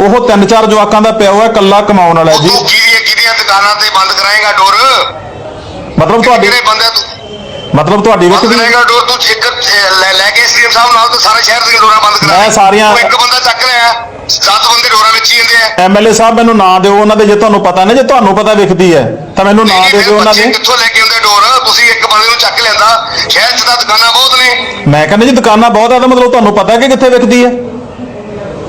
ਉਹ ਤਿੰਨ ਚਾਰ ਜਵਾਕਾਂ ਦਾ ਪਿਆ ਹੋਇਆ ਇਕੱਲਾ ਕਮਾਉਣ ਵਾਲਾ ਜੀ। ਤੂੰ ਕਿਹਦੀਆਂ ਕਿਹਦੀਆਂ ਦੁਕਾਨਾਂ ਤੇ ਬੰਦ ਕਰਾਏਗਾ ਡੋਰ? ਮਤਲਬ ਤੁਹਾਡੀ ਕਿਹੜੇ ਬੰਦੇ ਤੂੰ? ਮਤਲਬ ਤੁਹਾਡੀ ਬੰਦ ਵਿੱਚ ਕਰਾਏਗਾ ਡੋਰ ਤੂੰ ਇੱਕ ਅਹ, ਲੈ ਲੈ ਕੇ ਸੀਐਮ ਸਾਹਿਬ ਨਾਲ ਤੂੰ ਸਾਰੇ ਸ਼ਹਿਰ ਦੀਆਂ ਡੋਰਾਂ ਬੰਦ ਕਰਾ। ਮੈਂ। ਸਾਰੀਆਂ- ਤੂੰ ਇੱਕ ਬੰਦਾ ਚੱਕ ਲਿਆ ਸੱਤ ਬੰਦੇ ਡੋਰਾਂ ਵਿੱਚ ਹੀ ਜਾਂਦੇ ਆ। ਐਮਐਲਏ ਸਾਹਿਬ ਮੈਨੂੰ ਨਾਂ ਦਿਓ ਉਹਨਾਂ ਦੇ ਜੇ ਤੁਹਾਨੂੰ ਪਤਾ ਨਾ ਜੇ ਤੁਹਾਨੂੰ ਪਤਾ ਵਿਖਦੀ ਹੈ ਤਾਂ ਮੈਨੂੰ ਨਾਂ ਦੇ ਦਿਓ ਉਹਨਾਂ ਬੱਚੇ ਦੇ ਕਿੱਥੋਂ ਲੈ ਕੇ ਆਉਂਦੇ ਡੋਰ? ਤੁਸੀਂ ਇੱਕ ਬੰਦੇ ਨੂੰ ਚੱਕ ਲੈਂਦਾ ਸ਼ਹਿਰ 'ਚ ਤਾਂ ਦੁਕਾਨਾਂ ਬਹੁਤ ਨੇ। ਮੈਂ ਕਹਿੰਦਾ ਜੀ ਦੁਕਾਨਾਂ ਬਹੁਤ ਆ ਤਾਂ ਮਤਲਬ ਤੁਹਾਨੂੰ ਪਤਾ ਕਿ ਕਿੱਥੇ ਵਿਕਦੀ ਹੈ।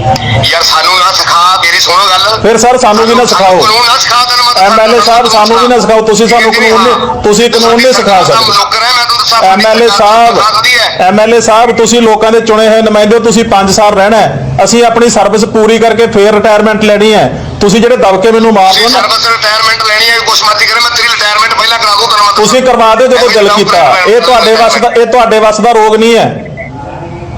ਯਾਰ ਸਾਨੂੰ ਨਾ ਸਿਖਾ ਮੇਰੀ ਸੁਣੋ ਗੱਲ ਫਿਰ ਸਰ ਸਾਨੂੰ ਵੀ ਨਾ ਸਿਖਾਓ ਕਾਨੂੰਨ ਨਾ ਸਿਖਾ ਤੈਨੂੰ ਮੈਂ। MLA ਸਾਹਿਬ ਸਾਨੂੰ ਵੀ ਨਾ ਸਿਖਾਓ, ਤੁਸੀਂ ਸਾਨੂੰ ਹੈ ਕਾਨੂੰਨ ਹਾਂ। ਨਹੀਂ- ਤੁਸੀਂ ਕਾਨੂੰਨ ਨਹੀਂ ਸਿਖਾ ਸਕਦੇ। ਹੈ ਐਮਐਲਏ ਸਾਹਿਬ ਹੈ। ਐਮਐਲਏ ਸਾਹਿਬ ਤੁਸੀਂ ਲੋਕਾਂ ਦੇ ਚੁਣੇ ਹੋਏ ਨੁਮਾਇੰਦੇ ਹੋ ਤੁਸੀਂ 5 ਸਾਲ ਰਹਿਣਾ ਹੈ। ਅਸੀਂ ਆਪਣੀ ਸਰਵਿਸ ਪੂਰੀ ਕਰਕੇ ਫੇਰ ਰਿਟਾਇਰਮੈਂਟ ਲੈਣੀ ਹੈ ਤੁਸੀਂ ਜਿਹੜੇ ਦਬਕੇ ਮੈਨੂੰ ਮਾਰ ਤੁਸੀਂ ਦਿਓ ਨਾ ਸਰਵਿਸ ਰਿਟਾਇਰਮੈਂਟ ਲੈਣੀ ਹੈ ਕੁਛ ਮਰਜ਼ੀ ਕਰੇ ਮੈਂ ਤੇਰੀ ਰਿਟਾਇਰਮੈਂਟ ਪਹਿਲਾਂ ਕਰਾ ਦੂੰ ਤੁਸੀਂ ਕਰਵਾ ਦਿਓ ਜਦੋਂ ਦਿਲ ਕੀਤਾ ਇਹ ਤੁਹਾਡੇ ਵੱਸ ਦਾ ਇਹ ਤੁਹਾਡੇ ਵੱਸ ਦਾ ਰੋਗ ਨਹੀਂ ਹੈ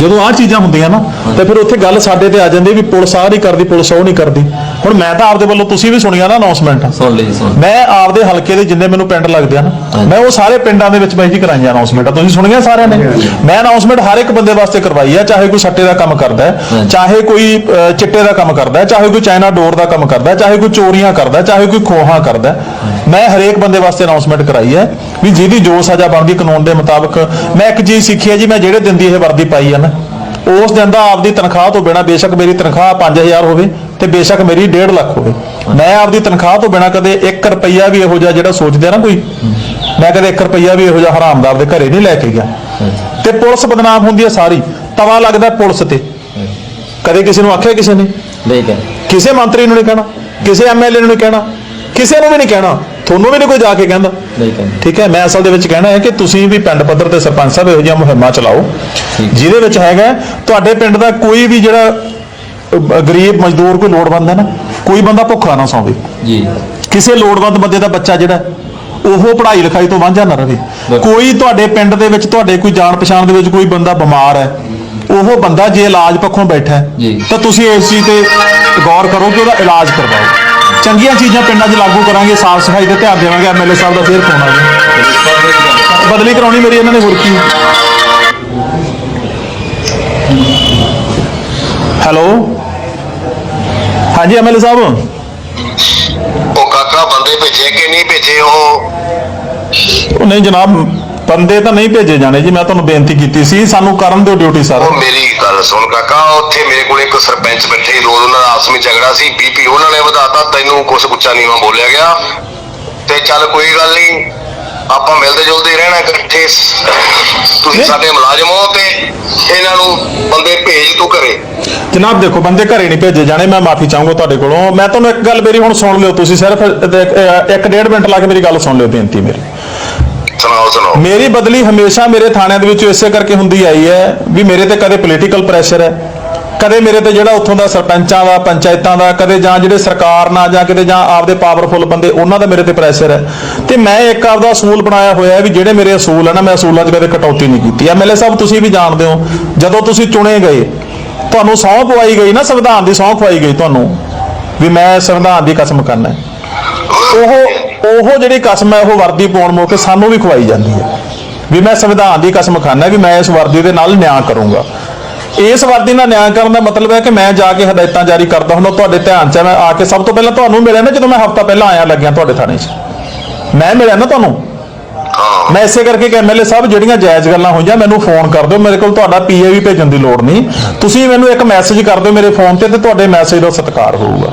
ਜਦੋਂ ਆਹ ਚੀਜ਼ਾਂ ਹੁੰਦੀਆਂ ਨਾ, ਤਾਂ ਫਿਰ ਉੱਥੇ ਗੱਲ ਸਾਡੇ ਤੇ ਆ ਜਾਂਦੀ ਵੀ ਪੁਲਿਸ ਆਹ ਨਹੀਂ ਕਰਦੀ, ਪੁਲਿਸ ਉਹ ਨਹੀਂ ਕਰਦੀ। ਹੁਣ ਮੈਂ ਤਾਂ ਆਪਦੇ ਵੱਲੋਂ ਤੁਸੀਂ ਵੀ ਸੁਣੀਆਂ ਨਾ ਅਨਾਉਂਸਮੈਂਟ ਸੁਣ ਲਈ ਸੁਣ ਮੈਂ ਆਪਦੇ ਹਲਕੇ ਦੇ ਜਿੰਨੇ ਮੈਨੂੰ ਪਿੰਡ ਲੱਗਦੇ ਆ ਨਾ ਮੈਂ ਉਹ ਸਾਰੇ ਪਿੰਡਾਂ ਦੇ ਵਿੱਚ ਬਾਈ ਜੀ ਕਰਾਈਆਂ ਅਨਾਉਂਸਮੈਂਟਾਂ ਤੁਸੀਂ ਸੁਣੀਆਂ ਸਾਰਿਆਂ ਨੇ? ਮੈਂ ਅਨਾਉਂਸਮੈਂਟ ਹਰ ਇੱਕ ਬੰਦੇ ਵਾਸਤੇ ਕਰਵਾਈ ਆ ਚਾਹੇ ਕੋਈ ਸੱਟੇ ਦਾ ਕੰਮ ਕਰਦਾ ਹੈ। ਚਾਹੇ ਕੋਈ ਚਿੱਟੇ ਦਾ ਕੰਮ ਕਰਦਾ ਹੈ ਚਾਹੇ ਕੋਈ ਚਾਈਨਾ ਡੋਰ ਦਾ ਕੰਮ ਕਰਦਾ ਹੈ ਚਾਹੇ ਕੋਈ ਚੋਰੀਆਂ ਕਰਦਾ ਚਾਹੇ ਕੋਈ ਖੋਹਾਂ ਕਰਦਾ ਮੈਂ ਹਰੇਕ ਬੰਦੇ ਵਾਸਤੇ ਅਨਾਉਂਸਮੈਂਟ ਕਰਾਈ ਹੈ ਵੀ ਜਿਹਦੀ ਜੋ ਸਜ਼ਾ ਬਣਦੀ ਕਾਨੂੰਨ ਦੇ ਮੁਤਾਬਕ ਮੈਂ ਇੱਕ ਚੀਜ਼ ਸਿੱਖੀ ਹੈ ਜੀ ਮੈਂ ਜਿਹੜੇ ਦਿਨ ਦੀ ਇਹ ਵਰਦੀ ਪਾਈ ਹੈ ਨਾ ਉਸ ਦਿਨ ਦਾ ਆਪਦੀ ਤਨਖਾਹ ਤੋਂ ਬਿਨਾ ਬੇਸ਼ੱਕ ਮੇਰੀ ਤਨਖਾਹ 5000 ਹੋਵੇ ਤੇ ਬੇਸ਼ੱਕ ਮੇਰੀ 1.5 ਲੱਖ ਹੋਵੇ। ਮੈਂ ਆਪਦੀ ਤਨਖਾਹ ਤੋਂ ਬਿਨਾ ਕਦੇ 1 ਰੁਪਈਆ ਵੀ ਇਹੋ ਜਿਹਾ ਜਿਹੜਾ ਸੋਚਦੇ ਆ ਨਾ ਕੋਈ ਮੈਂ ਕਦੇ 1 ਰੁਪਈਆ ਵੀ ਇਹੋ ਜਿਹਾ ਹਰਾਮ ਦਾ ਘਰੇ ਨਹੀਂ ਲੈ ਕੇ ਗਿਆ। ਤੇ ਪੁਲਿਸ ਬਦਨਾਮ ਹੁੰਦੀ ਹੈ ਸਾਰੀ ਤਵਾ ਲੱਗਦਾ ਪੁਲਿਸ ਤੇ। ਕਦੇ ਕਿਸੇ ਨੂੰ ਆਖਿਆ ਕਿਸੇ ਨੇ? ਲੈ ਕੇ ਕਿਸੇ ਮੰਤਰੀ ਨੂੰ ਨਹੀਂ ਕਹਿਣਾ ਕਿਸੇ ਐਮਐਲਏ ਨੂੰ ਨਹੀਂ ਕਹਿਣਾ ਕਿਸੇ ਨੂੰ ਵੀ ਨਹੀਂ ਕਹਿਣਾ ਤੁਹਾਨੂੰ ਵੀ ਨਹੀਂ ਕੋਈ ਜਾ ਕੇ ਕਹਿੰਦਾ। ਲੈ ਕੇ ਠੀਕ ਹੈ ਮੈਂ ਅਸਲ ਦੇ ਵਿੱਚ ਕਹਿਣਾ ਹੈ ਕਿ ਤੁਸੀਂ ਵੀ ਪਿੰਡ ਪੱਧਰ ਤੇ ਸਰਪੰਚ ਸਾਹਿਬ ਇਹੋ ਜਿਹੀਆਂ ਮੁਹਿੰਮਾਂ ਚਲਾਓ। ਜਿਹਦੇ ਵਿੱਚ ਹੈਗਾ ਤੁਹਾਡੇ ਪਿੰਡ ਦਾ ਕੋਈ ਵੀ ਜਿਹੜਾ ਅਹ, ਗਰੀਬ ਮਜ਼ਦੂਰ ਕੋਈ ਲੋੜਵੰਦ ਹੈ ਨਾ ਕੋਈ ਬੰਦਾ ਭੁੱਖਾ ਨਾ ਸੌਵੇ। ਜੀ। ਕਿਸੇ ਲੋੜਵੰਦ ਬੰਦੇ ਦਾ ਬੱਚਾ ਜਿਹੜਾ ਹੈ, ਉਹ ਪੜ੍ਹਾਈ ਲਿਖਾਈ ਤੋਂ ਵਾਂਝਾ ਨਾ ਬਿਲਕੁਲ। ਕੋਈ ਤੁਹਾਡੇ ਪਿੰਡ ਦੇ ਵਿੱਚ ਤੁਹਾਡੇ ਕੋਈ ਜਾਣ ਪਛਾਣ ਦੇ ਵਿੱਚ ਕੋਈ ਬੰਦਾ ਬਿਮਾਰ ਹੈ ਉਹ ਬੰਦਾ ਜੇ ਇਲਾਜ ਪੱਖੋਂ ਬੈਠਾ ਹੈ ਜੀ। ਤਾਂ ਤੁਸੀਂ ਇਸ ਚੀਜ਼ ਤੇ ਗੌਰ ਕਰੋ ਕਿ ਉਹਦਾ ਇਲਾਜ ਕਰਵਾਓ। ਚੰਗੀਆਂ ਚੀਜ਼ਾਂ ਪਿੰਡਾਂ 'ਚ ਲਾਗੂ ਕਰਾਂਗੇ ਸਾਫ਼ ਸਫ਼ਾਈ ਤੇ ਧਿਆਨ ਦੇਵਾਂਗੇ ਐਮਐਲਏ ਸਾਹਿਬ ਦਾ ਫੇਰ ਫੋਨ ਆ ਗਿਆ ਬਦਲੀ ਕਰਾਉਣੀ ਮੇਰੀ ਇਹਨਾਂ ਨੇ ਹੋਰ ਕੀ? ਹੈਲੋ। ਹਾਂਜੀ ਐਮਐਲਏ ਸਾਹਿਬ। ਉਹ ਕਾਕਾ ਬੰਦੇ ਭੇਜੇ ਕਿ ਨਹੀਂ ਭੇਜੇ ਉਹ? ਉਹ ਨਹੀਂ ਜਨਾਬ ਬੰਦੇ ਤਾਂ ਨਹੀਂ ਭੇਜੇ ਜਾਣੇ ਜੀ ਮੈਂ ਤੁਹਾਨੂੰ ਬੇਨਤੀ ਕੀਤੀ ਸੀ ਸਾਨੂੰ ਕਰਨ ਦਿਓ ਡਿਊਟੀ ਸਰ ਉਹ ਮੇਰੀ ਗੱਲ ਸੁਣ ਕਾਕਾ ਉੱਥੇ ਮੇਰੇ ਕੋਲ ਇੱਕ ਸਰਪੰਚ ਬੈਠੇ ਸੀ, ਰੋਜ਼ ਉਹਨਾਂ ਦਾ ਆਪਸ ਵਿੱਚ ਝਗੜਾ ਸੀ ਬੀਪੀ ਉਹਨਾਂ ਨੇ ਵਧਾਤਾ ਤੈਨੂੰ ਕੁਛ ਉੱਚਾ ਨੀਵਾਂ ਬੋਲਿਆ ਗਿਆ। ਤੇ ਚੱਲ ਕੋਈ ਗੱਲ ਨਹੀਂ ਆਪਾਂ ਮਿਲਦੇ ਜੁਲਦੇ ਰਹਿਣਾ ਇਕੱਠੇ। ਤੁਸੀਂ। ਸਾਡੇ ਮੁਲਾਜ਼ਮ ਹੋ ਤੇ ਇਹਨਾਂ ਨੂੰ ਬੰਦੇ ਭੇਜ ਤੂੰ ਘਰੇ। ਜਨਾਬ ਦੇਖੋ ਬੰਦੇ ਘਰੇ ਨਹੀਂ ਭੇਜੇ ਜਾਣੇ ਮੈਂ ਮਾਫੀ ਚਾਹੂੰਗਾ ਤੁਹਾਡੇ ਕੋਲੋਂ। ਮੈਂ ਤੁਹਾਨੂੰ ਇੱਕ ਗੱਲ ਮੇਰੀ ਹੁਣ ਸੁਣ ਲਿਓ ਤੁਸੀਂ ਸਿਰਫ ਇੱਕ- ਇੱਕ ਡੇਢ ਮਿੰਟ ਲਾ ਕੇ ਮੇਰੀ ਗੱਲ ਸੁਣ ਲਿਓ ਬੇਨਤੀ ਮੇਰੀ। ਸੁਣਾਓ ਸੁਣਾਓ। ਮੇਰੀ ਬਦਲੀ ਹਮੇਸ਼ਾ ਮੇਰੇ ਥਾਣਿਆਂ ਦੇ ਵਿੱਚ ਇਸੇ ਕਰਕੇ ਹੁੰਦੀ ਆਈ ਹੈ ਵੀ ਮੇਰੇ ਤੇ ਕਦੇ ਪੋਲੀਟੀਕਲ ਪ੍ਰੈਸ਼ਰ ਹੈ। ਕਦੇ ਮੇਰੇ ਤੇ ਜਿਹੜਾ ਉੱਥੋਂ ਦਾ ਸਰਪੰਚਾਂ ਦਾ, ਪੰਚਾਇਤਾਂ ਦਾ, ਕਦੇ ਜਾਂ ਜਿਹੜੇ ਸਰਕਾਰ ਨਾਲ ਜਾਂ ਕਿਤੇ ਜਾਂ ਆਪਦੇ ਪਾਵਰਫੁੱਲ ਬੰਦੇ, ਉਹਨਾਂ ਦਾ ਮੇਰੇ ਤੇ ਪ੍ਰੈਸ਼ਰ ਹੈ। ਤੇ ਮੈਂ ਇੱਕ ਆਪਦਾ ਅਸੂਲ ਬਣਾਇਆ ਹੋਇਆ ਹੈ ਵੀ ਜਿਹੜੇ ਮੇਰੇ ਅਸੂਲ ਹੈ ਨਾ, ਮੈਂ ਅਸੂਲਾਂ 'ਚ ਕਦੇ ਕਟੌਤੀ ਨਹੀਂ ਕੀਤੀ। ਐਮਐਲਏ ਸਾਹਿਬ, ਤੁਸੀਂ ਵੀ ਜਾਣਦੇ ਹੋ, ਜਦੋਂ ਤੁਸੀਂ ਚੁਣੇ ਗਏ, ਤੁਹਾਨੂੰ ਸਹੁੰ ਪਵਾਈ ਗਈ ਨਾ, ਸੰਵਿਧਾਨ ਦੀ ਸਹੁੰ ਖਵਾਈ ਗਈ ਤੁਹਾਨੂੰ, ਵੀ ਮੈਂ ਸੰਵਿਧਾਨ ਦੀ ਕਸਮ ਕਰਨਾ ਉਹ ਉਹ ਜਿਹੜੀ ਕਸਮ ਹੈ, ਉਹ ਵਰਦੀ ਪਾਉਣ ਮੌਕੇ ਸਾਨੂੰ ਵੀ ਖਵਾਈ ਜਾਂਦੀ ਹੈ। ਵੀ ਮੈਂ ਸੰਵਿਧਾਨ ਦੀ ਕਸਮ ਖਾਨਾ ਵੀ ਮੈਂ ਇਸ ਵਰਦੀ ਦੇ ਨਾਲ ਨਿਆਂ ਕਰੂੰਗਾ। ਇਸ ਵਰਦੀ ਨਾਲ ਨਿਆਂ ਕਰਨ ਦਾ ਮਤਲਬ ਹੈ ਕਿ ਮੈਂ ਜਾ ਕੇ ਹਦਾਇਤਾਂ ਜਾਰੀ ਕਰਦਾ ਹੁੰਦਾ ਤੁਹਾਡੇ ਧਿਆਨ 'ਚ ਮੈਂ ਆ ਕੇ ਸਭ ਤੋਂ ਪਹਿਲਾਂ ਤੁਹਾਨੂੰ ਮਿਲਿਆ ਨਾ ਜਦੋਂ ਮੈਂ ਹਫਤਾ ਪਹਿਲਾਂ ਆਇਆ ਲੱਗਿਆ ਤੁਹਾਡੇ ਥਾਣੇ 'ਚ। ਮੈਂ ਮਿਲਿਆ ਨਾ ਤੁਹਾਨੂੰ? ਮੈਂ ਇਸੇ ਕਰਕੇ ਕਿ ਐਮਐਲਏ ਸਾਹਿਬ ਜਿਹੜੀਆਂ ਜਾਇਜ਼ ਗੱਲਾਂ ਹੋਈਆਂ ਮੈਨੂੰ ਫੋਨ ਕਰ ਦਿਓ। ਮੇਰੇ ਕੋਲ ਤੁਹਾਡਾ ਪੀਏ ਵੀ ਭੇਜਣ ਦੀ ਲੋੜ ਨਹੀਂ। ਤੁਸੀਂ ਮੈਨੂੰ ਇੱਕ ਮੈਸੇਜ ਕਰ ਦਿਓ ਮੇਰੇ ਫੋਨ ਤੇ ਤੇ ਤੁਹਾਡੇ ਮੈਸੇਜ ਦਾ ਸਤਿਕਾਰ ਹੋਊਗਾ।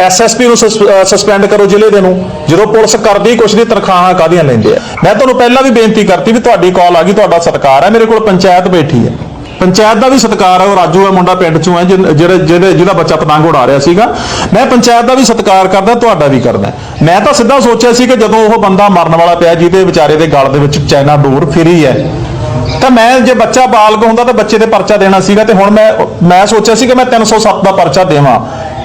ਐਸਐਸਪੀ ਨੂੰ ਸਸਪੈਂਡ ਕਰੋ ਜ਼ਿਲ੍ਹੇ ਦੇ ਨੂੰ, ਜਦੋਂ ਪੁਲਿਸ ਕਰਦੀ ਕੁਛ ਦੀ ਤਨਖਾਹਾਂ ਕਾਦੀਆਂ ਲੈਂਦੇ ਆ ਮੈਂ ਤੁਹਾਨੂੰ ਪਹਿਲਾਂ ਵੀ ਬੇਨਤੀ ਕਰਤੀ ਵੀ ਤੁਹਾਡੀ ਕਾਲ ਆ ਗਈ, ਤੁਹਾਡਾ ਸਤਿਕਾਰ ਹੈ, ਮੇਰੇ ਕੋਲ ਪੰਚਾਇਤ ਬੈਠੀ ਹੈ। ਪੰਚਾਇਤ ਦਾ ਵੀ ਸਤਿਕਾਰ ਹੈ, ਉਹ ਰਾਜੂ ਹੈ, ਮੁੰਡਾ ਪਿੰਡ ਚੋਂ ਹੈ ਜਿਹੜੇ ਜਿਹਦੇ ਜਿਹਦਾ ਬੱਚਾ ਪਤੰਗ ਉਡਾ ਰਿਹਾ ਸੀਗਾ। ਮੈਂ ਪੰਚਾਇਤ ਦਾ ਵੀ ਸਤਿਕਾਰ ਕਰਦਾ, ਤੁਹਾਡਾ ਵੀ ਕਰਦਾ ਮੈਂ ਤਾਂ ਸਿੱਧਾ ਸੋਚਿਆ ਸੀ ਕਿ ਜਦੋਂ ਉਹ ਬੰਦਾ ਮਰਨ ਵਾਲਾ ਪਿਆ, ਜਿਹਦੇ ਵਿਚਾਰੇ ਦੇ ਗਲ ਦੇ ਵਿੱਚ ਚਾਈਨਾ ਡੋਰ ਫਿਰੀ ਹੈ, ਤਾਂ ਮੈਂ ਜੇ ਬੱਚਾ ਬਾਲਗ ਹੁੰਦਾ ਤਾਂ ਬੱਚੇ ਤੇ ਪਰਚਾ ਦੇਣਾ ਸੀਗਾ ਤੇ ਹੁਣ ਮੈਂ ਮੈਂ ਸੋਚਿਆ ਸੀ ਕਿ ਮੈਂ 307 ਦਾ ਪਰਚਾ ਦੇਵਾਂ।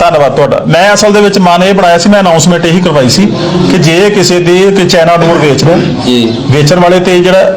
ਧੰਨਵਾਦ ਤੁਹਾਡਾ। ਮੈਂ ਅਸਲ ਦੇ ਵਿੱਚ ਮਨ ਇਹ ਬਣਾਇਆ ਸੀ ਮੈਂ ਅਨਾਉਂਸਮੈਂਟ ਇਹੀ ਕਰਵਾਈ ਸੀ ਕਿ ਜੇ ਕਿਸੇ ਦੀ ਕੋਈ ਚਾਈਨਾ ਡੋਰ ਵੇਚਦਾ ਜੀ। ਵੇਚਣ ਵਾਲੇ ਤੇ ਜਿਹੜਾ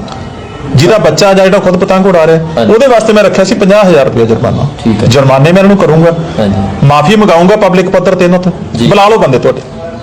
ਜਿਹਦਾ ਬੱਚਾ ਜਾਂ ਜਿਹੜਾ ਖੁਦ ਪਤੰਗ ਉਡਾ ਰਿਹਾ। ਉਹਦੇ ਵਾਸਤੇ ਮੈਂ ਰੱਖਿਆ ਸੀ 50000 ਰੁਪਏ ਜੁਰਮਾਨਾ ਠੀਕ ਹੈ। ਜੁਰਮਾਨੇ ਮੈਂ ਇਹਨਾਂ ਨੂੰ ਕਰੂੰਗਾ ਹਾਂਜੀ ਮਾਫੀ ਮੰਗਾਉਂਗਾ ਪਬਲਿਕ ਪੱਧਰ ਤੇ ਇਹਨਾਂ ਤੋਂ। ਬੁਲਾ ਲਓ ਬੰਦੇ ਤੁਹਾਡੇ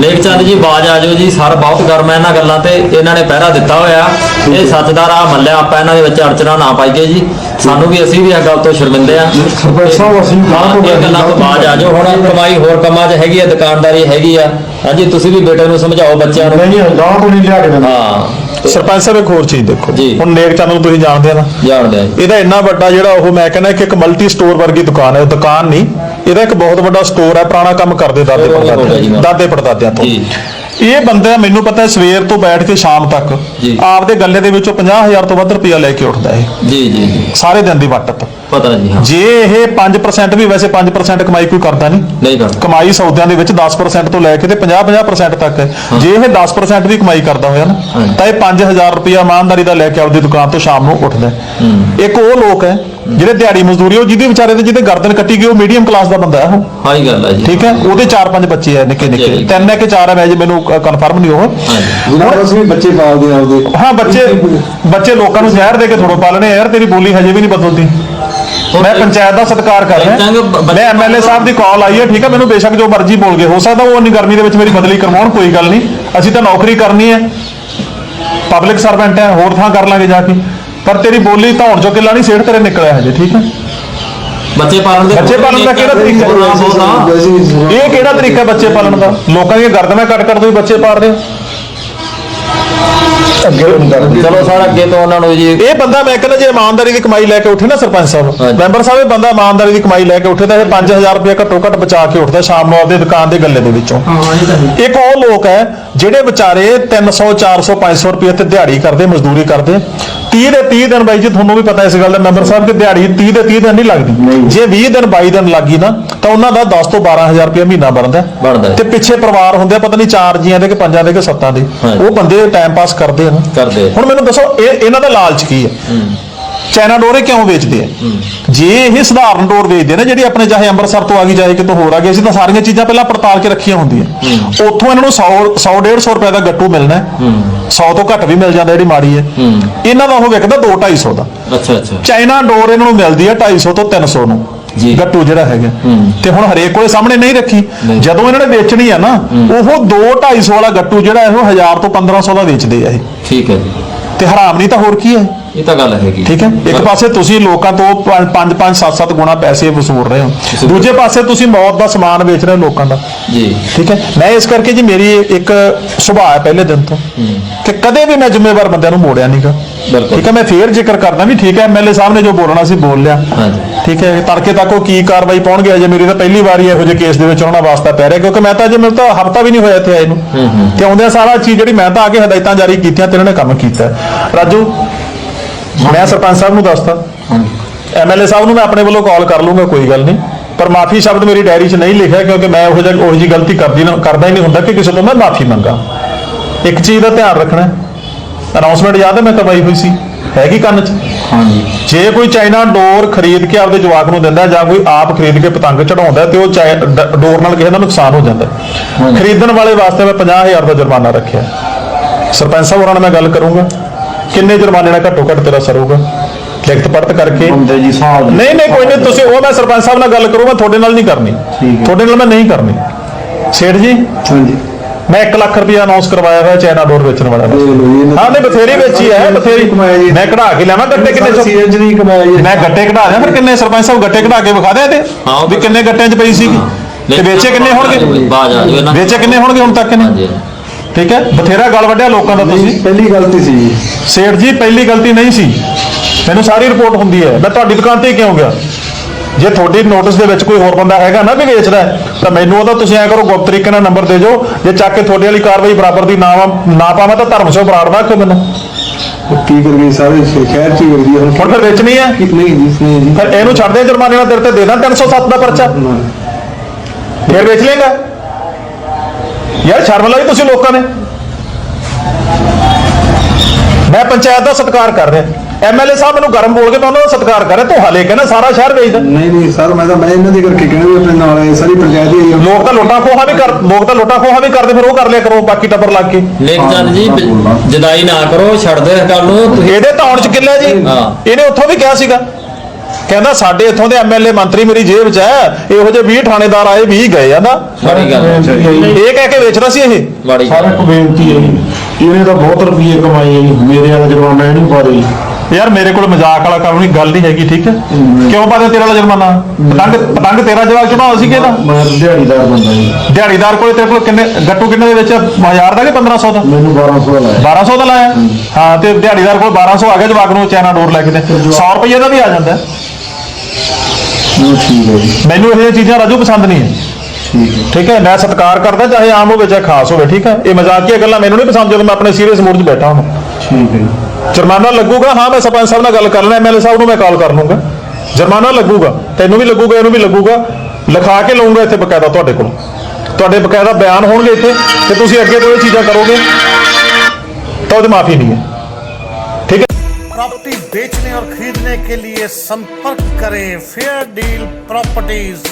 ਲੇਖ ਚੰਦ ਜੀ ਬਾਜ ਆ ਜਾਓ ਜੀ। ਸਰ ਬਹੁਤ ਗਰਮ ਹੈ ਇਹਨਾਂ ਗੱਲਾਂ ਤੇ। ਇਹਨਾਂ ਨੇ ਪਹਿਰਾ ਦਿੱਤਾ ਹੋਇਆ। ਇਹ ਸੱਚ ਦਾ ਰਾਹ ਮੱਲਿਆ ਆਪਾਂ ਇਹਨਾਂ ਦੇ ਵਿੱਚ ਅੜਚਣਾ ਨਾ ਪਾਈਏ ਜੀ। ਸਾਨੂੰ ਵੀ ਅਸੀਂ ਵੀ ਇਹ ਗੱਲ ਤੋਂ ਸ਼ਰਮਿੰਦੇ ਆ। ਸਰਪੰਚ ਸਾਹਿਬ, ਅਸੀਂ ਤੋਂ ਇਹ ਗੱਲਾਂ ਤੋਂ ਬਾਜ ਆ ਜਾਓ। ਹੁਣ ਕਮਾਈ ਹੋਰ ਕੰਮਾਂ 'ਚ ਹੈਗੀ ਆ ਦੁਕਾਨਦਾਰੀ ਹੈਗੀ ਆ। ਹਾਂਜੀ ਤੁਸੀਂ ਵੀ ਬੇਟੇ ਨੂੰ ਸਮਝਾਓ ਬੱਚਿਆਂ ਨੂੰ। ਨਹੀਂ ਗਾਂ ਤੋਂ ਨਹੀਂ ਲਿਆ ਕੇ ਦਿੰਦਾ। ਹਾਂ। ਸਰਪੰਚ ਸਾਹਿਬ ਇੱਕ ਹੋਰ ਚੀਜ਼ ਦੇਖੋ। ਜੀ। ਹੁਣ ਨੇਕ ਚੈਨਲ ਤੁਸੀਂ ਜਾਣਦੇ ਆ ਨਾ। ਜਾਣਦੇ ਆ ਜੀ। ਇਹਦਾ ਇੰਨਾ ਵੱਡਾ ਜਿਹੜਾ ਉਹ ਮੈਂ ਕਹਿੰਦਾ ਕਿ ਇੱਕ ਮਲਟੀ ਸਟੋਰ ਵਰਗੀ ਦੁਕਾਨ ਹੈ। ਉਹ ਦੁਕਾਨ ਨਹੀਂ। ਇਹਦਾ ਇੱਕ ਬਹੁਤ ਵੱਡਾ ਸਟੋਰ ਹੈ ਪੁਰਾਣਾ ਕੰਮ ਕਰਦੇ ਦਾਦੇ ਉਹ ਵੀ ਹੋ ਗਿਆ ਜੀ ਪੜਦਾਦੇ ਨਾਲ। ਦਾਦੇ ਪੜਦਾਦਿਆਂ ਤੋਂ। ਇਹ ਬੰਦਾ ਮੈਨੂੰ ਪਤਾ ਹੈ ਸਵੇਰ ਤੋਂ ਬੈਠ ਕੇ ਸ਼ਾਮ ਤੱਕ। ਆਪਦੇ ਗੱਲੇ ਦੇ ਵਿੱਚੋਂ 50000 ਤੋਂ ਵੱਧ ਰੁਪਇਆ ਲੈ ਕੇ ਉੱਠਦਾ ਹੈ ਜੀ ਜੀ ਸਾਰੇ ਦਿਨ ਦੀ ਵਟਤ ਪਤਾ ਜੀ ਹਾਂ। ਜੇ ਇਹ 5% ਵੀ ਵੈਸੇ 5% ਕਮਾਈ ਕੋਈ ਕਰਦਾ ਨਹੀਂ। ਨਹੀਂ ਕਰਦਾ। ਕਮਾਈ ਸੌਦਿਆਂ ਦੇ ਵਿੱਚ 10% ਤੋਂ ਲੈ ਕੇ ਤੇ 50-50% ਤੱਕ। ਹੈ। ਜੇ ਇਹ 10% ਵੀ ਕਮਾਈ ਕਰਦਾ ਹੋਇਆ ਨਾ। ਤਾਂ ਇਹ 5000 ਰੁਪਇਆ ਇਮਾਨਦਾਰੀ ਦਾ ਲੈ ਕੇ ਆਪਦੀ ਦੁਕਾਨ ਤੋਂ ਸ਼ਾਮ ਨੂੰ ਉੱਠਦਾ ਹੈ। ਇੱਕ ਉਹ ਲੋਕ ਹੈ ਜਿਹੜੇ ਦਿਹਾੜੀ ਮਜ਼ਦੂਰੀ ਉਹ ਜਿਹਦੇ ਵਿਚਾਰੇ ਦੇ ਜਿਹਦੇ ਗਰਦਨ ਕੱਟੀ ਗਈ ਉਹ ਮੀਡੀਅਮ ਕਲਾਸ ਦਾ ਬੰਦਾ ਹੈ ਉਹ। ਹਾਂ ਹੀ ਗੱਲ ਆ ਜੀ। ਠੀਕ ਹੈ ਉਹਦੇ 4-5 ਬੱਚੇ ਹੈ ਨਿੱਕੇ ਨਿੱਕੇ। ਤਿੰਨ ਹੈ ਕਿ ਚਾਰ ਹੈ ਮੈਂ ਜੇ ਮੈਨੂੰ ਕਨਫਰਮ ਨਹੀਂ ਉਹ ਹਾਂਜੀ। ਜਿਹਨਾਂ ਅਸੀਂ ਵੀ ਬੱਚੇ ਪਾਲਦੇ ਆ ਆਪਦੇ। ਹਾਂ ਬੱਚੇ ਬੱਚੇ ਲੋਕਾਂ ਨੂੰ ਜ਼ਹਿਰ ਦੇ ਕੇ ਥੋੜੋ ਪਾਲਣੇ ਆ, ਯਾਰ ਤੇਰੀ ਬੋਲੀ ਹਜੇ ਵੀ ਨਹੀਂ ਬਦਲਦੀ। ਮੈਂ ਪੰਚਾਇਤ ਦਾ ਸਤਿਕਾਰ ਕਰ ਰਿਹਾ। ਮੈਂ ਐਮਐਲਏ ਸਾਹਿਬ ਦੀ ਕਾਲ ਆਈ ਹੈ ਠੀਕ ਹੈ? ਮੈਨੂੰ ਬੇਸ਼ੱਕ ਜੋ ਮਰਜ਼ੀ ਬੋਲ ਗਏ। ਹੋ ਸਕਦਾ ਉਹ ਇੰਨੀ ਗਰਮੀ ਦੇ ਵਿੱਚ ਮੇਰੀ ਬਦਲੀ ਕਰਵਾਉਣ ਕੋਈ ਗੱਲ ਨਹੀਂ। ਅਸੀਂ ਤਾਂ ਨੌਕਰੀ ਕਰਨੀ ਹੈ। ਪਬਲਿਕ ਸਰਵੈਂਟ ਹੈ ਹੋਰ ਥਾਂ ਕਰ ਲਾਂਗੇ ਜਾ ਕੇ। ਪਰ ਤੇਰੀ ਬੋਲੀ ਧੌਣ ਚੋਂ ਕਿੱਲਾ ਨਹੀਂ ਸੇਠ ਤੇਰੇ ਨਿਕਲਿਆ ਹਜੇ ਠੀਕ ਹੈ? ਬੱਚੇ ਪਾਲਣ ਦੇ ਬੱਚੇ ਪਾਲਣ ਦਾ ਕਿਹੜਾ ਤਰੀਕਾ। ਇਹ ਕਿਹੜਾ ਤਰੀਕਾ ਬੱਚੇ ਪਾਲਣ ਦਾ? ਲੋਕਾਂ ਦੀਆਂ ਗਰਦਨਾਂ ਕੱਟ ਕੱਟ ਤੁਸੀਂ ਬੱਚੇ ਪਾਲ ਰਹੇ ਹੋ। ਅੱਗੇ ਹੁੰਦਾ ਚਲੋ ਸਰ ਅੱਗੇ ਤੋਂ ਉਹਨਾਂ ਨੂੰ ਜੀ ਇਹ ਬੰਦਾ ਮੈਂ ਕਹਿੰਦਾ ਜੇ ਇਮਾਨਦਾਰੀ ਦੀ ਕਮਾਈ ਲੈ ਕੇ ਉੱਠੇ ਨਾ ਸਰਪੰਚ ਸਾਹਿਬ। ਮੈਂਬਰ ਸਾਹਿਬ ਇਹ ਬੰਦਾ ਇਮਾਨਦਾਰੀ ਦੀ ਕਮਾਈ ਲੈ ਕੇ ਉੱਠੇ ਤਾਂ ਇਹ 5000 ਰੁਪਏ ਘੱਟੋ ਘੱਟ ਬਚਾ ਕੇ ਉੱਠਦਾ ਸ਼ਾਮ ਨੂੰ ਆਪਦੇ ਦੁਕਾਨ ਦੇ ਗੱਲੇ ਦੇ ਵਿੱਚੋਂ। ਇੱਕ ਉਹ ਲੋਕ ਹੈ ਜਿਹੜੇ ਵਿਚਾਰੇ 300 400 500 ਰੁਪਏ ਤੇ ਦਿਹਾੜੀ ਕਰਦੇ ਮਜ਼ਦੂਰੀ ਕਰਦੇ। 30 ਦੇ 30 ਦਿਨ ਬਾਈ ਜੀ ਤੁਹਾਨੂੰ ਵੀ ਪਤਾ ਇਸ ਗੱਲ ਦਾ ਮੈਂਬਰ ਸਾਹਿਬ ਕਿ ਦਿਹਾੜੀ 30 ਦੇ 30 ਦਿਨ ਨਹੀਂ ਲੱਗਦੀ ਜੇ 20 ਦਿਨ 22 ਦਿਨ ਲੱਗੀ ਨਾ ਤਾਂ ਉਹਨਾਂ ਦਾ 10 ਤੋਂ 12000 ਰੁਪਏ ਮਹੀਨਾ ਬਣਦਾ। ਬਣਦਾ। ਤੇ ਪਿੱਛੇ ਪਰਿਵਾਰ ਹੁੰਦੇ ਪਤਾ ਨਹੀਂ ਚਾਰ ਜੀਆਂ ਦੇ ਕਿ ਪੰਜਾਂ ਦੇ ਕਿ ਸੱਤਾਂ ਦੇ। ਉਹ ਬੰਦੇ ਟਾਈਮ ਪਾਸ ਕਰਦੇ ਆ ਨਾ ਕਰਦੇ। ਹੁਣ ਮੈਨੂੰ ਦੱਸੋ ਇਹ ਇਹਨਾਂ ਦਾ ਲਾਲਚ ਕੀ ਹੈ ਚਾਈਨਾ ਡੋਰੇ ਕਿਉਂ ਵੇਚਦੇ ਆ? ਜੇ ਇਹ ਸਧਾਰਨ ਡੋਰ ਵੇਚਦੇ ਨੇ ਜਿਹੜੀ ਆਪਣੇ ਚਾਹੇ ਅੰਮ੍ਰਿਤਸਰ ਤੋਂ ਆ ਗਈ ਚਾਹੇ ਕਿਤੋਂ ਹੋਰ ਆ ਗਈ ਅਸੀਂ ਤਾਂ ਸਾਰੀਆਂ ਚੀਜ਼ਾਂ ਪਹਿਲਾਂ ਪੜਤਾਲ ਕੇ ਰੱਖੀਆਂ ਹੁੰਦੀਆਂ। ਉੱਥੋਂ ਇਹਨਾਂ ਨੂੰ 100 100 150 ਰੁਪਏ ਦਾ ਗੱਟੂ ਮਿਲਣਾ ਹੈ। 100 ਤੋਂ ਘੱਟ ਵੀ ਮਿਲ ਜਾਂਦਾ ਜਿਹੜੀ ਮਾੜੀ ਹੈ। ਇਹਨਾਂ ਦਾ ਉਹ ਵਿਕਦਾ 2 250 ਦਾ। ਅੱਛਾ ਅੱਛਾ। ਚਾਈਨਾ ਡੋਰ ਇਹਨਾਂ ਨੂੰ ਮਿਲਦੀ ਹੈ 250 ਤੋਂ 300 ਨੂੰ। ਗੱਟੂ ਜਿਹੜਾ ਹੈਗਾ। ਤੇ ਹੁਣ ਹਰੇਕ ਕੋਲੇ ਸਾਹਮਣੇ ਨਹੀਂ ਰੱਖੀ। ਜਦੋਂ ਇਹਨਾਂ ਨੇ ਵੇਚਣੀ ਆ ਨਾ ਉਹ 2 250 ਵਾਲਾ ਗੱਟੂ ਜਿਹੜਾ ਇਹ 1000 ਤੋਂ 1500 ਦਾ ਵੇਚਦੇ ਆ ਇਹ। ਠੀਕ ਹੈ ਜੀ। ਤੇ ਹਰਾਮ ਨਹੀਂ ਤਾਂ ਹੋਰ ਕੀ ਹੈ? ਇਹ ਤਾਂ ਗੱਲ ਹੈਗੀ। ਠੀਕ ਹੈ? ਇੱਕ ਪਾਸੇ ਤੁਸੀਂ ਲੋਕਾਂ ਤੋਂ 5 5 7 7 ਗੁਣਾ ਪੈਸੇ ਵਸੂਲ ਰਹੇ ਹੋ। ਦੂਜੇ ਪਾਸੇ ਤੁਸੀਂ ਮੌਤ ਦਾ ਸਮਾਨ ਵੇਚ ਰਹੇ ਹੋ ਲੋਕਾਂ ਦਾ। ਜੀ। ਠੀਕ ਹੈ? ਮੈਂ ਇਸ ਕਰਕੇ ਜੀ ਮੇਰੀ ਇੱਕ ਸੁਭਾਅ ਹੈ ਪਹਿਲੇ ਦਿਨ ਤੋਂ। ਕਿ ਕਦੇ ਵੀ ਮੈਂ ਜ਼ਿੰਮੇਵਾਰ ਬੰਦਿਆਂ ਨੂੰ ਮੋੜਿਆ ਨਹੀਂਗਾ ਬਿਲਕੁਲ। ਠੀਕ ਹੈ? ਮੈਂ ਫੇਰ ਜ਼ਿਕਰ ਕਰਦਾ ਵੀ ਠੀਕ ਹੈ ਐਮਐਲਏ ਸਾਹਿਬ ਨੇ ਜੋ ਬੋਲਣਾ ਸੀ ਬੋਲ ਲਿਆ। ਹਾਂਜੀ। ਠੀਕ ਹੈ? ਤੜਕੇ ਤੱਕ ਉਹ ਕੀ ਕਾਰਵਾਈ ਪਾਉਣਗੇ? ਅਜੇ ਮੇਰੀ ਤਾਂ ਪਹਿਲੀ ਵਾਰੀ ਇਹੋ ਜਿਹੇ ਕੇਸ ਦੇ ਵਿੱਚ ਆਉਣਾ ਵਾਸਤਾ ਪੈ ਰਿਹਾ ਕਿਉਂਕਿ ਮੈਂ ਤਾਂ ਅਜੇ ਮੈਨੂੰ ਤਾਂ ਹਫਤਾ ਵੀ ਨਹੀਂ ਹੋਇਆ ਇੱਥੇ ਆਏ ਨੂੰ। ਤੇ ਆਉਂਦਿਆਂ ਸਾਰਾ ਚੀਜ਼ ਜਿਹੜੀ ਮੈਂ ਤਾਂ ਆ ਕੇ ਹਦਾਇਤਾਂ ਜਾਰੀ ਕੀਤੀਆਂ ਤੇ ਇਹਨਾਂ ਨੇ ਕੰਮ ਕੀਤਾ। ਰਾਜੂ ਮੈਂ ਸਰਪੰਚ ਸਾਹਿਬ ਨੂੰ ਦੱਸਤਾ। ਐਮਐਲਏ ਸਾਹਿਬ ਨੂੰ ਮੈਂ ਆਪਣੇ ਵੱਲੋਂ ਕਾਲ ਕਰ ਲੂੰਗਾ ਕੋਈ ਗੱਲ ਨਹੀਂ। ਪਰ ਮਾਫੀ ਸ਼ਬਦ ਮੇਰੀ ਡਾਇਰੀ 'ਚ ਨਹੀਂ ਲਿਖਿਆ ਕਿਉਂਕਿ ਮੈਂ ਉਹੋ ਜਿਹਾ ਉਹੋ ਜਿਹੀ ਗਲਤੀ ਕਰਦੀ ਨਾ ਕਰਦਾ ਹੀ ਨਹੀਂ ਹੁੰਦਾ ਕਿ ਕਿਸੇ ਤੋਂ ਮੈਂ ਮਾਫੀ ਮੰਗਾ। ਇੱਕ ਚੀਜ਼ ਦਾ ਧਿਆਨ ਰੱਖਣਾ ਅਨਾਉਂਸਮੈਂਟ ਯਾਦ ਹੈ ਮੈਂ ਕਰਵਾਈ ਹੋਈ ਸੀ? ਹੈਗੀ ਕੰਨ 'ਚ? ਹਾਂਜੀ। ਜੇ ਕੋਈ ਚਾਈਨਾ ਡੋਰ ਖਰੀਦ ਕੇ ਆਪਦੇ ਜਵਾਕ ਨੂੰ ਦਿੰਦਾ ਜਾਂ ਕੋਈ ਆਪ ਖਰੀਦ ਕੇ ਪਤੰਗ ਚੜਾਉਂਦਾ ਤੇ ਉਹ ਚਾਈ- ਡ- ਡੋਰ ਨਾਲ ਕਿਸੇ ਦਾ ਨੁਕਸਾਨ ਹੋ ਜਾਂਦਾ। ਖਰੀਦਣ ਵਾਲੇ ਵਾਸਤੇ ਮੈਂ 50000 ਦਾ ਜੁਰਮਾਨਾ ਰੱਖਿਆ। ਸਰਪੰਚ ਸਾਹਿਬ ਹੋਰਾਂ ਨਾਲ ਮੈਂ ਗੱਲ ਕਰੂੰਗਾ। ਕਿੰਨੇ ਜੁਰਮਾਨੇ ਨਾਲ ਘੱਟੋ ਘੱਟ ਤੇਰਾ ਸਰੂਗਾ ਲਿਖਤ ਪੜਤ ਕਰਕੇ? ਜੀ ਨਹੀਂ ਨਹੀਂ ਕੋਈ ਨਹੀਂ ਤੁਸੀਂ ਉਹ ਮੈਂ ਸਰਪੰਚ ਸਾਹਿਬ ਨਾਲ ਗੱਲ ਕਰੂੰਗਾ ਤੁਹਾਡੇ ਨਾਲ ਨਹੀਂ ਕਰਨੀ। ਤੁਹਾਡੇ ਨਾਲ ਮੈਂ ਨਹੀਂ ਕਰਨੀ। ਸੇਠ ਜੀ? ਹਾਂਜੀ। ਮੈਂ 1 ਲੱਖ ਰੁਪਇਆ ਅਨਾਉਂਸ ਕਰਵਾਇਆ ਹੋਇਆ ਚਾਈਨਾ ਡੋਰ ਵੇਚਣ ਵਾਲਾ ਦਾ। ਹਾਂ ਨਹੀਂ ਬਥੇਰੀ ਵੇਚੀ ਹੈ ਬਥੇਰੀ। ਮੈਂ ਕਢਾ ਕੇ ਲਿਆਵਾਂ ਗੱਟੇ ਕਿੰਨੇ ਚ ਨਹੀਂ ਕਮਾਇਆ ਜੀ। ਮੈਂ ਗੱਟੇ ਕਢਾ ਦਿਆਂ ਫਿਰ ਕਿੰਨੇ ਸਰਪੰਚ ਸਾਹਿਬ ਗੱਟੇ ਕਢਾ ਕੇ ਵਿਖਾ ਦਿਆਂ ਤੇ? ਹਾਂ, ਉਹ ਵੀ ਕਿੰਨੇ ਗੱਟਿਆਂ 'ਚ ਪਈ ਸੀਗੀ? ਤੇ ਵੇਚੇ ਕਿੰਨੇ ਹੋਣਗੇ? ਵੇਚੇ ਕਿੰਨੇ ਹੋਣਗੇ ਹੁਣ ਤੱਕ ਨੇ ਹਾਂਜੀ। ਠੀਕ ਹੈ? ਬਥੇਰਾ ਗਲ ਵੱਢਿਆ ਲੋਕਾਂ ਦਾ ਤੁਸੀਂ। ਪਹਿਲੀ ਗਲਤੀ ਸੀ। ਜੀ ਸੇਠ ਜੀ ਪਹਿਲੀ ਗਲਤੀ ਨਹੀਂ ਸੀ। ਮੈਨੂੰ ਸਾਰੀ ਰਿਪੋਰਟ ਹੁੰਦੀ ਹੈ। ਮੈਂ ਤੁਹਾਡੀ ਦੁਕਾਨ ਤੇ ਕਿਉਂ ਗਿਆ? ਜੇ ਤੁਹਾਡੀ ਨੋਟਿਸ ਦੇ ਵਿੱਚ ਕੋਈ ਹੋਰ ਬੰਦਾ ਹੈਗਾ ਨਾ ਵੀ ਵੇਚਦਾ ਤਾਂ ਮੈਨੂੰ ਉਹਦਾ ਤੁਸੀਂ ਐ ਕਰੋ ਗੁਪਤ ਤਰੀਕੇ ਨਾਲ ਨੰਬਰ ਦੇ ਦਿਓ। ਜੇ ਚੱਕ ਕੇ ਤੁਹਾਡੇ ਵਾਲੀ ਕਾਰਵਾਈ ਬਰਾਬਰ ਦੀ ਨਾ ਨਾ ਪਾਵਾਂ ਤਾਂ ਧਰਮ ਸੋ ਬਰਾੜਦਾ ਕਿ ਮੈਨੂੰ। ਕੀ ਕਰੀਏ ਸਾਰੇ ਸ਼ਹਿਰ ਚ ਹੀ ਵਰਦੀ ਹੁਣ ਫਿਰ ਵੇਚਣੀ ਹੈ? ਨਹੀਂ ਜੀ ਨਹੀਂ ਜੀ। ਫਿਰ ਇਹਨੂੰ ਛੱਡ ਦੇ ਜੁਰਮਾਨੇ ਨਾਲ ਤੇਰੇ ਤੇ ਦੇ ਦਾਂ 307 ਦਾ ਪਰਚਾ। ਫਿਰ ਵੇਚ ਲੇਗਾ ਯਾਰ ਸ਼ਰਮ ਲਾਈ ਤੁਸੀਂ ਲੋਕਾਂ ਨੇ। ਮੈਂ ਪੰਚਾਇਤ ਦਾ ਸਤਿਕਾਰ ਕਰ ਰਿਹਾ। ਐਮਐਲਏ ਸਾਹਿਬ ਮੈਨੂੰ ਗਰਮ ਬੋਲ ਕੇ ਮੈਂ ਉਹਨਾਂ ਦਾ ਸਤਿਕਾਰ ਕਰ ਰਿਹਾ। ਤੂੰ ਹਲੇ ਕਹਿੰਦਾ ਸਾਰਾ ਸ਼ਹਿਰ ਵੇਚਦਾ। ਨਹੀਂ ਨਹੀਂ ਸਰ ਮੈਂ ਤਾਂ ਮੈਂ ਇਹਨਾਂ ਦੀ ਕਰਕੇ ਕਹਿਣਾ ਵੀ ਆਪਣੇ ਨਾਲ ਸਾਰੀ ਪੰਚਾਇਤ ਹੀ ਆਈ ਆ। ਲੋਕ ਤਾਂ ਲੋਟਾ ਖੋਹਾ ਵੀ ਕਰ ਲੋਕ ਤਾਂ ਲੋਟਾ ਖੋਹਾ ਵੀ ਕਰਦੇ ਫਿਰ ਉਹ ਕਰ ਲਿਆ ਕਰੋ ਬਾਕੀ ਟੱਬਰ ਲੱਗ ਕੇ। ਲੇਖ ਚੰਦ ਜੀ। ਜਦਾਈ ਨਾ ਕਰੋ ਛੱਡ ਦੇ ਇਸ ਗੱਲ ਨੂੰ ਤੁਸੀਂ ਇਹਦੇ ਧੌਣ ਚ ਕਿੱਲਾ ਜੀ। ਇਹਨੇ ਉੱਥੋਂ ਵੀ ਕਿਹਾ ਸੀਗਾ। ਕਹਿੰਦਾ ਸਾਡੇ ਇੱਥੋਂ ਦੇ ਐਮਐਲਏ ਮੰਤਰੀ ਮੇਰੀ ਜੇਬ 'ਚ ਹੈ ਇਹੋ ਜਿਹੇ 20 ਥਾਣੇਦਾਰ ਆਏ 20 ਗਏ ਆ ਨਾ। ਗੱਲ ਹੈ। ਇਹ ਕਹਿ ਕੇ ਵੇਚਦਾ ਸੀ ਇਹ? ਸਾਰਾ ਇੱਕ ਬੇਨਤੀ ਹੈ ਜੀ। ਇਹਨੇ ਤਾਂ ਬਹੁਤ ਰੁਪਏ ਕਮਾਏ ਆ ਜੀ। ਮੇਰੇ ਵਾਲਾ ਜੁਰਮਾਨਾ ਇਹਨੂੰ ਪਾ ਦੇ ਯਾਰ ਮੇਰੇ ਕੋਲ ਮਜ਼ਾਕ ਵਾਲਾ ਕੰਮ ਨਹੀਂ ਗੱਲ ਨਹੀਂ ਹੈਗੀ ਠੀਕ ਹੈ? ਕਿਉਂ ਪਾਦੇ ਤੇਰਾ ਵਾਲਾ ਜੁਰਮਾਨਾ? ਪਤੰਗ ਪਤੰਗ ਤੇਰਾ ਜਵਾਬ ਚੜਾਉ ਸੀ ਕਿਹਦਾ ਮੈਂ ਦਿਹਾੜੀਦਾਰ ਬੰਦਾ ਜੀ। ਦਿਹਾੜੀਦਾਰ ਕੋਲੇ ਤੇਰੇ ਕੋਲ ਕਿੰਨੇ ਗੱਟੂ ਕਿੰਨੇ ਦੇ ਵਿੱਚ? 1000 ਦਾ ਕਿ 1500 ਦਾ? ਮੈਨੂੰ 1200 ਦਾ ਲਾਇਆ। 1200 ਦਾ ਲਾਇਆ? ਹਾਂ। ਤੇ ਦਿਹਾੜੀਦਾਰ ਕੋਲ 1200 ਆ ਗਿਆ ਜਵਾਕ ਨੂੰ ਚਾਈਨਾ ਡੋਰ ਲੈ ਕੇ ਤੇ। 100 ਰੁਪਏ ਦਾ ਵੀ ਆ ਜਾਂਦਾ। ਮੈਨੂੰ ਇਹ ਚੀਜ਼ਾਂ ਰਾਜੂ ਪਸੰਦ ਨਹੀਂ ਹੈ। ਠੀਕ ਹੈ। ਮੈਂ ਸਤਿਕਾਰ ਕਰਦਾ ਚਾਹੇ ਆਮ ਹੋਵੇ ਚਾਹੇ ਖਾਸ ਹੋਵੇ ਠੀਕ ਹੈ? ਇਹ ਮਜ਼ਾਕੀਆ ਗੱਲਾਂ ਮੈਨੂੰ ਨਹੀਂ ਪਸੰਦ ਜਦੋਂ ਮੈਂ ਆਪਣੇ ਸੀਰੀਅਸ ਮੂਡ 'ਚ ਬੈਠਾ ਹਾਂ। ਠੀਕ ਹੈ ਜੁਰਮਾਨਾ ਲੱਗੂਗਾ ਹਾਂ ਮੈਂ ਸਰਪੰਚ ਸਾਹਿਬ ਨਾਲ ਗੱਲ ਕਰ ਲੈਣਾ ਐਮਐਲਏ ਸਾਹਿਬ ਨੂੰ ਮੈਂ ਕਾਲ ਕਰ ਲੂੰਗਾ ਜੁਰਮਾਨਾ ਲੱਗੂਗਾ ਤੈਨੂੰ ਵੀ ਲੱਗੂਗਾ ਇਹਨੂੰ ਵੀ ਲੱਗੂਗਾ ਲਿਖਾ ਕੇ ਲਊਂਗਾ ਇੱਥੇ ਬਕਾਇਦਾ ਤੁਹਾਡੇ ਕੋਲ ਤੁਹਾਡੇ ਬਕਾਇਦਾ ਬਿਆਨ ਹੋਣਗੇ ਇੱਥੇ ਤੇ ਤੁਸੀਂ ਅੱਗੇ ਤੋਂ ਇਹ ਚੀਜ਼ਾਂ ਕਰੋਗੇ ਤਾਂ ਉਹਦੀ ਮਾਫੀ ਨਹੀਂ ਹੈ ਠੀਕ ਹੈ प्रॉपर्टी बेचने और खरीदने के लिए संपर्क करें फेयर डील प्रॉपर्टीज